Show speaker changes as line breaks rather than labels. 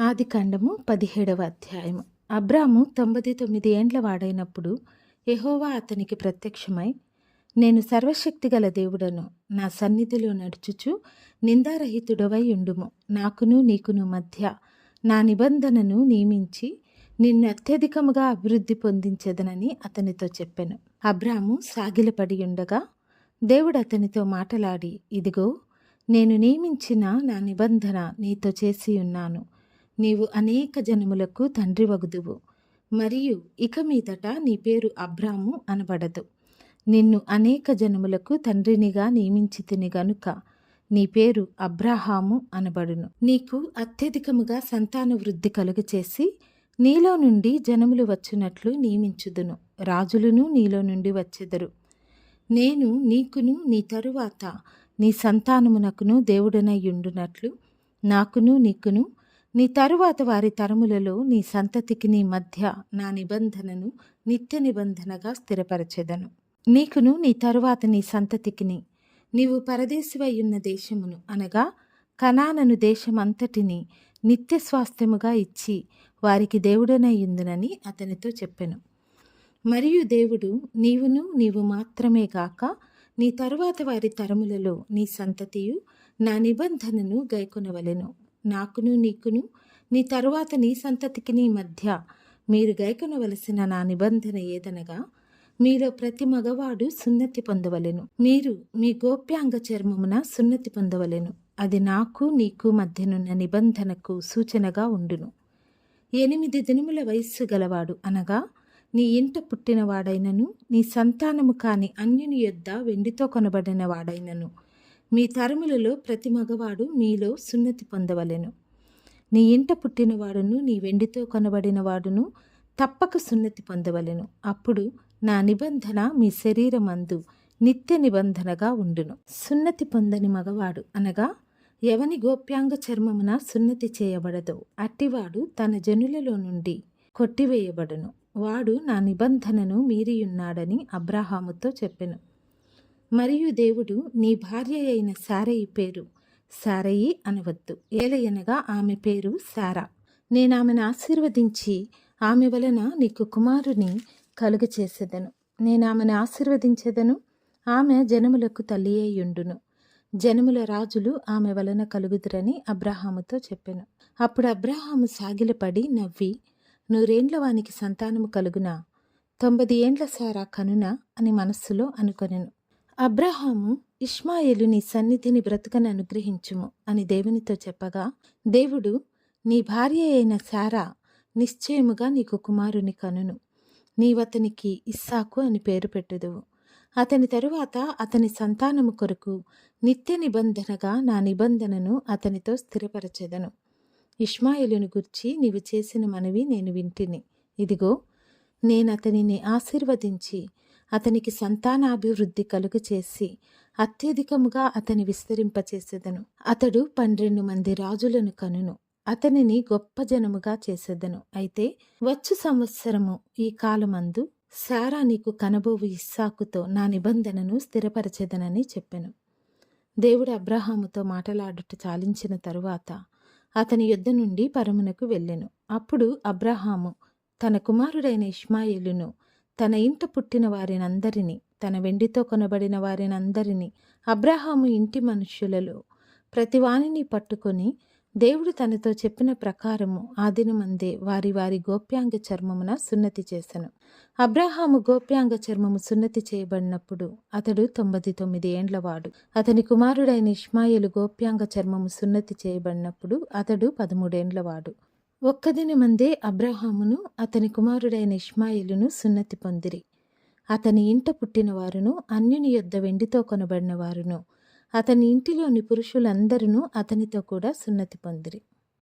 ఆది కాండము పదిహేడవ అధ్యాయము. అబ్రాము తొంభై తొమ్మిది ఏండ్ల వాడైనప్పుడు ఎహోవా అతనికి ప్రత్యక్షమై నేను సర్వశక్తి గల దేవుడను నా సన్నిధిలో నడుచుచు నిందారహితుడవై ఉండుము. నాకును నీకును మధ్య నా నిబంధనను నియమించి నిన్ను అత్యధికముగా అభివృద్ధి పొందించదనని అతనితో చెప్పాను. అబ్రాము సాగిలపడి ఉండగా దేవుడు అతనితో మాటలాడి ఇదిగో నేను నియమించిన నా నిబంధన నీతో చేసి ఉన్నాను. నీవు అనేక జనములకు తండ్రి వగుదువు. మరియు ఇక మీదట నీ పేరు అబ్రాము అనబడదు. నిన్ను అనేక జనములకు తండ్రినిగా నియమించి తిని గనుక నీ పేరు అబ్రాహాము అనబడును. నీకు అత్యధికముగా సంతాన వృద్ధి కలుగచేసి నీలో నుండి జనములు వచ్చునట్లు నియమించుదును. రాజులను నీలో నుండి వచ్చెదరు. నేను నీకును నీ తరువాత నీ సంతానమునకును దేవుడనై ఉండునట్లు నాకును నీకును నీ తరువాత వారి తరములలో నీ సంతతికి నీ మధ్య నా నిబంధనను నిత్య నిబంధనగా స్థిరపరచెదను. నీకును నీ తరువాత నీ సంతతికిని నీవు పరదేశివై ఉన్న దేశమును అనగా కనానను దేశమంతటిని నిత్య స్వాస్థ్యముగా ఇచ్చి వారికి దేవుడనయ్యుందునని అతనితో చెప్పెను. మరియు దేవుడు నీవును నీవు మాత్రమే గాక నీ తరువాత వారి తరములలో నీ సంతతియు నా నిబంధనను గైకొనవలెను. నాకును నీకును నీ తరువాత నీ సంతతికి నీ మధ్య మీరు గైకొనవలసిన నా నిబంధన ఏదనగా మీలో ప్రతి మగవాడు సున్నతి పొందవలెను. మీరు మీ గోప్యాంగ చర్మమున సున్నతి పొందవలెను. అది నాకు నీకు మధ్యనున్న నిబంధనకు సూచనగా ఉండును. ఎనిమిది దినముల వయస్సు గలవాడు అనగా నీ ఇంట పుట్టినవాడైనను నీ సంతానము కాని అన్యుని యొద్ద వెండితో కొనబడిన వాడైనను మీ తరములలో ప్రతి మగవాడు మీలో సున్నతి పొందవలెను. నీ ఇంట పుట్టినవాడును నీ వెండితో కనబడిన వాడును తప్పక సున్నతి పొందవలెను. అప్పుడు నా నిబంధన మీ శరీరమందు నిత్య నిబంధనగా ఉండును. సున్నతి పొందని మగవాడు అనగా ఎవని గోప్యాంగ చర్మమున సున్నతి చేయబడదు అట్టివాడు తన జనులలో నుండి కొట్టివేయబడును. వాడు నా నిబంధనను మీరియున్నాడని అబ్రాహాముతో చెప్పెను. మరియు దేవుడు నీ భార్య అయిన సారయి పేరు సారయి అనవద్దు. ఏలయనగా ఆమె పేరు సారా. నేను ఆమెను ఆశీర్వదించి ఆమె వలన నీకు కుమారుని కలుగ చేసేదను నేను ఆమెను ఆశీర్వదించేదను ఆమె జనములకు తల్లి అయ్యుండును జనముల రాజులు ఆమె వలన కలుగుదురని అబ్రహాముతో చెప్పాను. అప్పుడు అబ్రహాము సాగిలపడి నవ్వి నూరేండ్ల వానికి సంతానము కలుగునా? తొంభై ఏండ్ల సారా కనునా? అని మనస్సులో అనుకొనెను. అబ్రహాము ఇష్మాయేలు నీ సన్నిధిని బ్రతుకని అనుగ్రహించుము అని దేవునితో చెప్పగా దేవుడు నీ భార్య అయిన సారా నిశ్చయముగా నీకు కుమారుని కనును. నీవతనికి ఇస్సాకు అని పేరు పెట్టుదువు. అతని తరువాత అతని సంతానము కొరకు నిత్య నిబంధనగా నా నిబంధనను అతనితో స్థిరపరచెదను. ఇష్మాయిలును గుర్చి నీవు చేసిన మనవి నేను వింటిని. ఇదిగో నేను అతనిని ఆశీర్వదించి అతనికి సంతానాభివృద్ధి కలుగు చేసి అత్యధికముగా అతని విస్తరింపచేసేదను. అతడు పన్నెండు మంది రాజులను కనును. అతనిని గొప్ప జనముగా చేసేదను. అయితే వచ్చు సంవత్సరము ఈ కాలమందు సారా నీకు కనబోవు ఇస్సాకుతో నా నిబంధనను స్థిరపరచెదనని చెప్పెను. దేవుడు అబ్రహాముతో మాటలాడుట చాలించిన తరువాత అతని యుద్ధ నుండి పరమునకు వెళ్ళెను. అప్పుడు అబ్రహాము తన కుమారుడైన ఇష్మాయిలును తన ఇంట పుట్టిన వారినందరినీ తన వెండితో కొనబడిన వారినందరినీ అబ్రహాము ఇంటి మనుష్యులలో ప్రతివానిని పట్టుకొని దేవుడు తనతో చెప్పిన ప్రకారము ఆ దినమందే వారి వారి గోప్యాంగ చర్మమున సున్నతి చేసెను. అబ్రహాము గోప్యాంగ చర్మము సున్నతి చేయబడినప్పుడు అతడు తొంభై తొమ్మిది ఏండ్లవాడు. అతని కుమారుడైన ఇష్మాయిలు గోప్యాంగ చర్మము సున్నతి చేయబడినప్పుడు అతడు పదమూడేండ్లవాడు. ఒక్క దినమందే అబ్రహామును అతని కుమారుడైన ఇష్మాయిలును సున్నతి పొందిరి. అతని ఇంట పుట్టినవారును అన్యుని యొద్ద వెండితో కొనబడిన వారును అతని ఇంటిలోని పురుషులందరూ అతనితో కూడా సున్నతి పొందిరి.